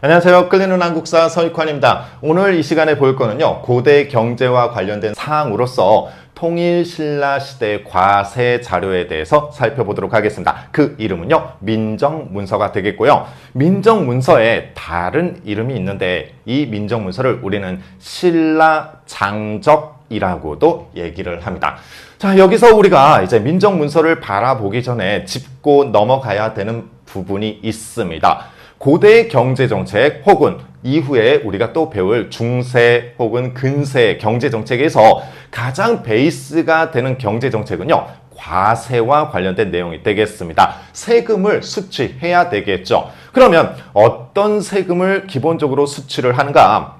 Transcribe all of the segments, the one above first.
안녕하세요. 끌리는 한국사 서익환입니다. 오늘 이 시간에 볼 거는요. 고대 경제와 관련된 사항으로서 통일 신라 시대 과세 자료에 대해서 살펴보도록 하겠습니다. 그 이름은요. 민정문서가 되겠고요. 민정문서에 다른 이름이 있는데 이 민정문서를 우리는 신라 장적이라고도 얘기를 합니다. 자, 여기서 우리가 이제 민정문서를 바라보기 전에 짚고 넘어가야 되는 부분이 있습니다. 고대 경제 정책 혹은 이후에 우리가 또 배울 중세 혹은 근세 경제 정책에서 가장 베이스가 되는 경제 정책은요. 과세와 관련된 내용이 되겠습니다. 세금을 수취해야 되겠죠. 그러면 어떤 세금을 기본적으로 수취를 하는가?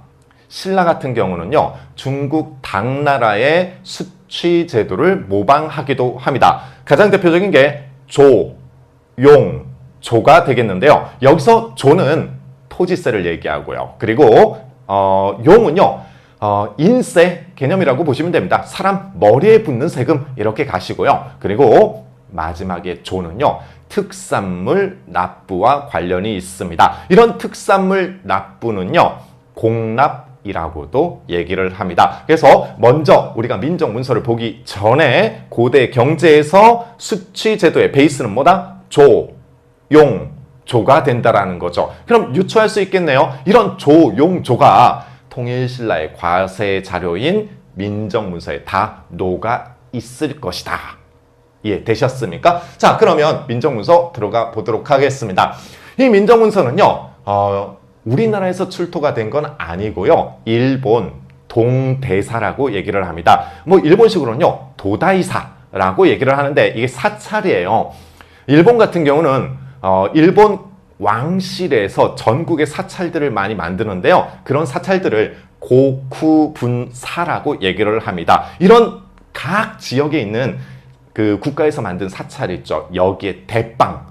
신라 같은 경우는요, 중국 당나라의 수취 제도를 모방하기도 합니다. 가장 대표적인 게 조, 용, 조가 되겠는데요. 여기서 조는 토지세를 얘기하고요. 그리고 어, 용은요, 어, 인세 개념이라고 보시면 됩니다. 사람 머리에 붙는 세금 이렇게 가시고요. 그리고 마지막에 조는요, 특산물 납부와 관련이 있습니다. 이런 특산물 납부는요, 공납 이라고도 얘기를 합니다. 그래서 먼저 우리가 민정 문서를 보기 전에 고대 경제에서 수취 제도의 베이스는 뭐다? 조, 용, 조가 된다라는 거죠. 그럼 유추할 수 있겠네요. 이런 조, 용, 조가 통일신라의 과세 자료인 민정문서에 다 녹아 있을 것이다. 이해되셨습니까? 자, 그러면 민정문서 들어가 보도록 하겠습니다. 이 민정문서는요, 어, 우리나라에서 출토가 된 건 아니고요. 일본 동대사라고 얘기를 합니다. 뭐 일본식으로는요. 도다이사라고 얘기를 하는데 이게 사찰이에요. 일본 같은 경우는 어, 일본 왕실에서 전국의 사찰들을 많이 만드는데요. 그런 사찰들을 고쿠분사라고 얘기를 합니다. 이런 각 지역에 있는 그 국가에서 만든 사찰 있죠. 여기에 대빵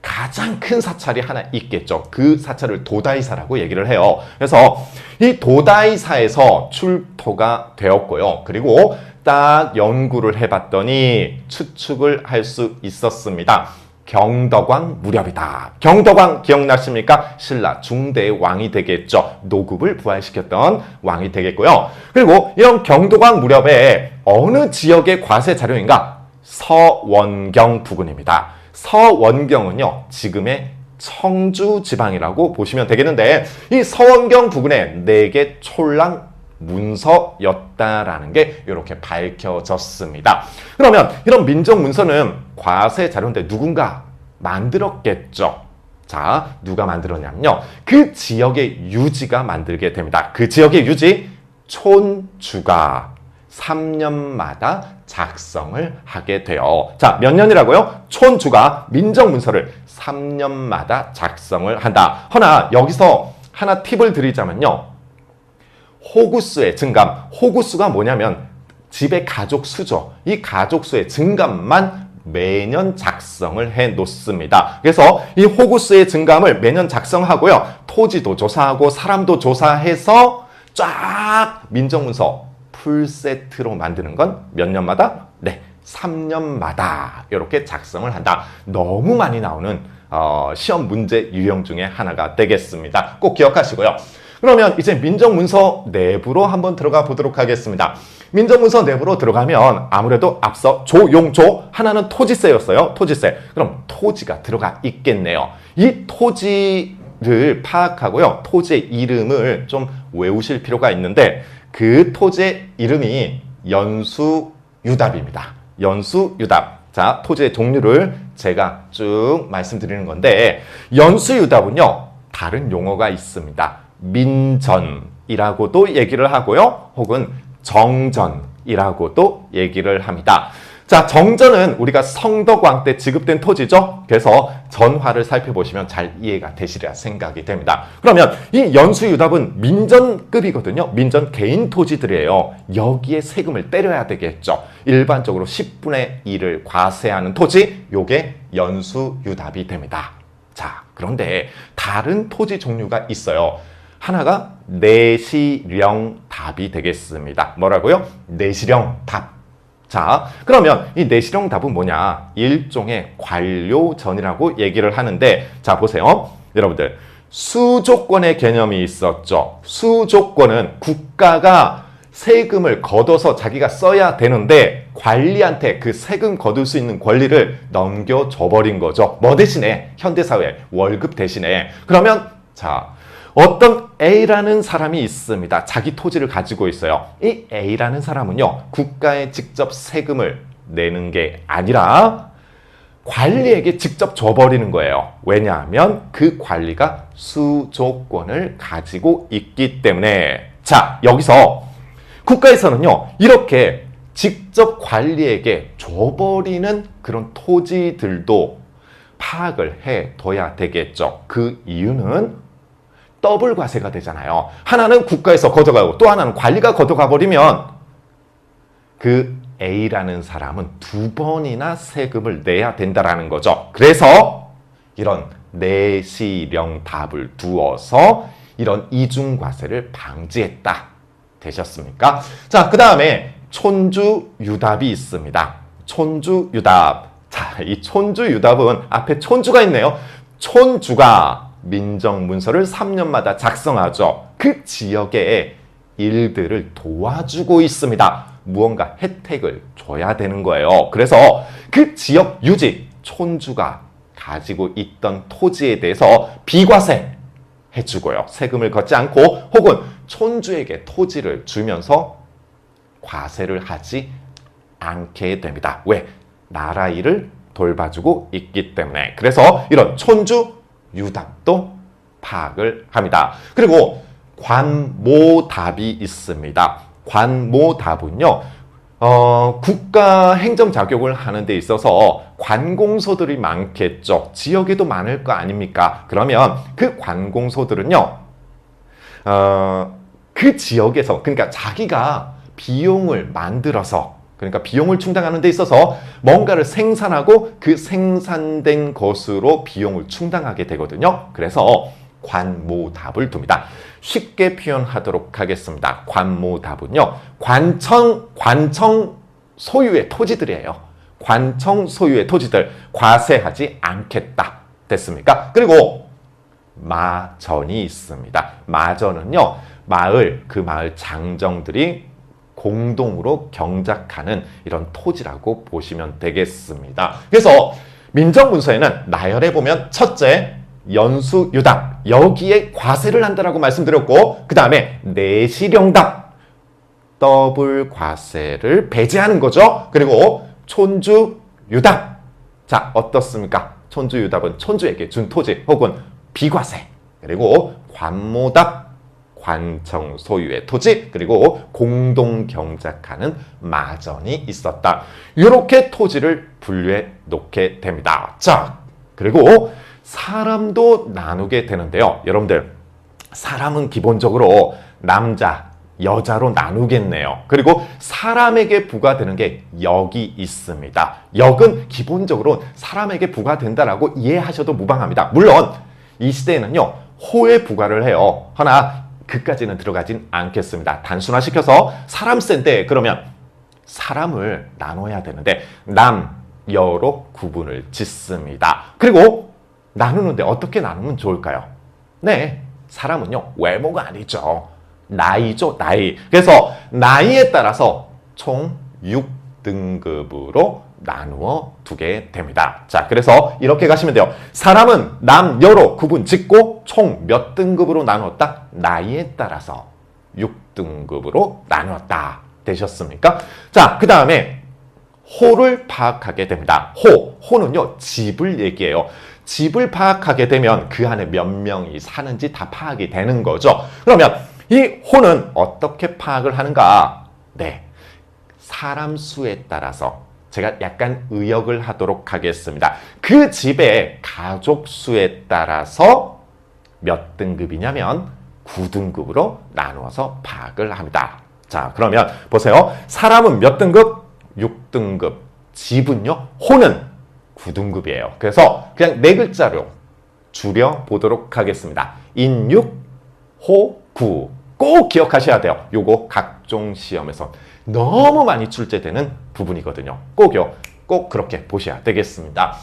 가장 큰 사찰이 하나 있겠죠. 그 사찰을 도다이사라고 얘기를 해요. 그래서 이 도다이사에서 출토가 되었고요. 그리고 딱 연구를 해봤더니 추측을 할 수 있었습니다. 경덕왕 무렵이다. 경덕왕 기억나십니까? 신라 중대 왕이 되겠죠. 노급을 부활시켰던 왕이 되겠고요. 그리고 이런 경덕왕 무렵에 어느 지역의 과세 자료인가? 서원경 부근입니다. 서원경은요, 지금의 청주 지방이라고 보시면 되겠는데, 이 서원경 부근에 네 개 촐랑 문서였다라는 게 이렇게 밝혀졌습니다. 그러면 이런 민정 문서는 과세 자료인데 누군가 만들었겠죠. 자, 누가 만들었냐면요. 그 지역의 유지가 만들게 됩니다. 그 지역의 유지, 촌주가 3년마다 작성을 하게 돼요. 자, 몇 년이라고요? 촌주가 민정문서를 3년마다 작성을 한다. 허나 여기서 하나 팁을 드리자면요. 호구수의 증감. 호구수가 뭐냐면 집의 가족 수죠. 이 가족 수의 증감만 매년 작성을 해 놓습니다. 그래서 이 호구수의 증감을 매년 작성하고요. 토지도 조사하고 사람도 조사해서 쫙 민정문서 풀 세트로 만드는 건 몇 년마다? 네, 3년마다 이렇게 작성을 한다. 너무 많이 나오는 어, 시험 문제 유형 중에 하나가 되겠습니다. 꼭 기억하시고요. 그러면 이제 민정문서 내부로 한번 들어가 보도록 하겠습니다. 민정문서 내부로 들어가면 아무래도 앞서 조용조 하나는 토지세였어요. 토지세. 그럼 토지가 들어가 있겠네요. 이 토지를 파악하고요. 토지의 이름을 좀 외우실 필요가 있는데 그 토지의 이름이 연수유답입니다. 연수유답. 자, 토지의 종류를 제가 쭉 말씀드리는 건데 연수유답은요. 다른 용어가 있습니다. 민전이라고도 얘기를 하고요. 혹은 정전이라고도 얘기를 합니다. 자, 정전은 우리가 성덕왕 때 지급된 토지죠. 그래서 전화를 살펴보시면 잘 이해가 되시리라 생각이 됩니다. 그러면 이 연수유답은 민전급이거든요. 민전 개인 토지들이에요. 여기에 세금을 때려야 되겠죠. 일반적으로 10분의 1을 과세하는 토지, 요게 연수유답이 됩니다. 자, 그런데 다른 토지 종류가 있어요. 하나가 내시령 답이 되겠습니다. 뭐라고요? 내시령 답. 자, 그러면 이 내시령 답은 뭐냐? 일종의 관료전이라고 얘기를 하는데, 자, 보세요. 여러분들, 수조권의 개념이 있었죠. 수조권은 국가가 세금을 걷어서 자기가 써야 되는데 관리한테 그 세금 거둘 수 있는 권리를 넘겨줘 버린 거죠. 뭐 대신에 현대사회 월급 대신에 그러면 자 어떤 A라는 사람이 있습니다. 자기 토지를 가지고 있어요. 이 A라는 사람은요 국가에 직접 세금을 내는 게 아니라 관리에게 직접 줘버리는 거예요. 왜냐하면 그 관리가 수조권을 가지고 있기 때문에 자 여기서 국가에서는요 이렇게 직접 관리에게 줘버리는 그런 토지들도 파악을 해 둬야 되겠죠. 그 이유는 더블 과세가 되잖아요. 하나는 국가에서 걷어가고 또 하나는 관리가 걷어가 버리면 그 A라는 사람은 두 번이나 세금을 내야 된다라는 거죠. 그래서 이런 내시령 답을 두어서 이런 이중 과세를 방지했다. 되셨습니까? 자, 그 다음에 촌주 유답이 있습니다. 촌주 유답. 자, 이 촌주 유답은 앞에 촌주가 있네요. 촌주가 민정 문서를 3년마다 작성하죠. 그 지역의 일들을 도와주고 있습니다. 무언가 혜택을 줘야 되는 거예요. 그래서 그 지역 유지, 촌주가 가지고 있던 토지에 대해서 비과세 해주고요. 세금을 걷지 않고 혹은 촌주에게 토지를 주면서 과세를 하지 않게 됩니다. 왜? 나라 일을 돌봐주고 있기 때문에. 그래서 이런 촌주 유답도 파악을 합니다. 그리고 관모답이 있습니다. 관모답은요, 어, 국가 행정 자격을 하는 데 있어서 관공서들이 많겠죠. 지역에도 많을 거 아닙니까? 그러면 그 관공서들은요, 어, 그 지역에서, 그러니까 자기가 비용을 만들어서, 그러니까 비용을 충당하는 데 있어서 뭔가를 생산하고 그 생산된 것으로 비용을 충당하게 되거든요. 그래서 관모답을 둡니다. 쉽게 표현하도록 하겠습니다. 관모답은요. 관청 관청 소유의 토지들이에요. 관청 소유의 토지들 과세하지 않겠다. 됐습니까? 그리고 마전이 있습니다. 마전은요. 마을 그 마을 장정들이 공동으로 경작하는 이런 토지라고 보시면 되겠습니다. 그래서 민정문서에는 나열해 보면 첫째 연수유답 여기에 과세를 한다라고 말씀드렸고 그 다음에 내시령답 더블 과세를 배제하는 거죠. 그리고 촌주유답 자 어떻습니까? 촌주 유답은 촌주에게 준 토지 혹은 비과세 그리고 관모답 관청 소유의 토지 그리고 공동 경작하는 마전이 있었다. 이렇게 토지를 분류해 놓게 됩니다. 자 그리고 사람도 나누게 되는데요. 여러분들, 사람은 기본적으로 남자, 여자로 나누겠네요. 그리고 사람에게 부과되는 게 역이 있습니다. 역은 기본적으로 사람에게 부과된다라고 이해하셔도 무방합니다. 물론 이 시대에는요, 호에 부과를 해요. 하나 그까지는 들어가진 않겠습니다. 단순화시켜서 사람 센데 그러면 사람을 나눠야 되는데 남, 여로 구분을 짓습니다. 그리고 나누는데 어떻게 나누면 좋을까요? 네, 사람은요, 외모가 아니죠. 나이죠, 나이. 그래서 나이에 따라서 총 6등급으로 나누어 두게 됩니다. 자, 그래서 이렇게 가시면 돼요. 사람은 남, 여로 구분 짓고 총 몇 등급으로 나누었다? 나이에 따라서 6등급으로 나누었다. 되셨습니까? 자, 그 다음에 호를 파악하게 됩니다. 호, 호는요, 집을 얘기해요. 집을 파악하게 되면 그 안에 몇 명이 사는지 다 파악이 되는 거죠. 그러면 이 호는 어떻게 파악을 하는가? 네. 사람 수에 따라서 제가 약간 의역을 하도록 하겠습니다. 그 집의 가족 수에 따라서 몇 등급이냐면 9등급으로 나누어서 파악을 합니다. 자, 그러면 보세요. 사람은 몇 등급? 6등급. 집은요? 호는 9등급이에요. 그래서 그냥 네 글자로 줄여 보도록 하겠습니다. 인육, 호, 구. 꼭 기억하셔야 돼요. 요거 각종 시험에서 너무 많이 출제되는 부분이거든요. 꼭요. 꼭 그렇게 보셔야 되겠습니다.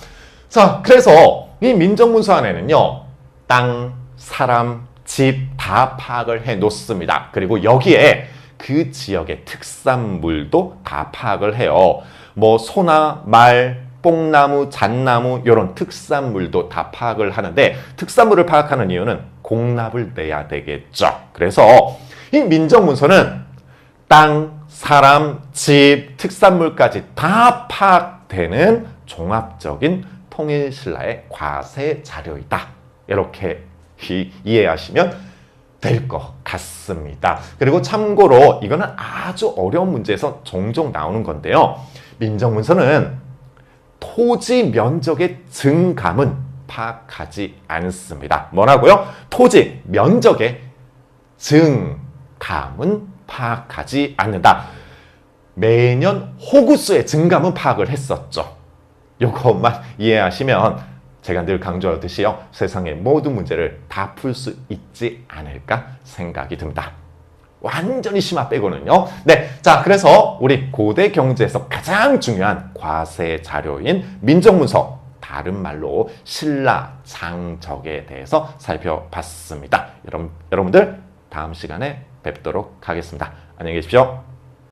자, 그래서 이 민정문서 안에는요. 땅, 사람, 집 다 파악을 해 놓습니다. 그리고 여기에 그 지역의 특산물도 다 파악을 해요. 뭐 소나 말, 뽕나무, 잣나무 이런 특산물도 다 파악을 하는데 특산물을 파악하는 이유는 공납을 내야 되겠죠. 그래서 이 민정문서는 땅, 사람, 집, 특산물까지 다 파악되는 종합적인 통일신라의 과세 자료이다. 이렇게 이- 이해하시면 될것 같습니다. 그리고 참고로 이거는 아주 어려운 문제에서 종종 나오는 건데요. 민정문서는 토지 면적의 증감은 파악하지 않습니다. 뭐라고요? 토지 면적의 증감은 파악하지 않는다. 매년 호구수의 증감은 파악을 했었죠. 이것만 이해하시면 제가 늘 강조하듯이요. 세상의 모든 문제를 다 풀 수 있지 않을까 생각이 듭니다. 완전히 심화 빼고는요. 네. 자, 그래서 우리 고대 경제에서 가장 중요한 과세 자료인 민정문서, 다른 말로 신라 장적에 대해서 살펴봤습니다. 여러분, 여러분들 다음 시간에 뵙도록 하겠습니다. 안녕히 계십시오.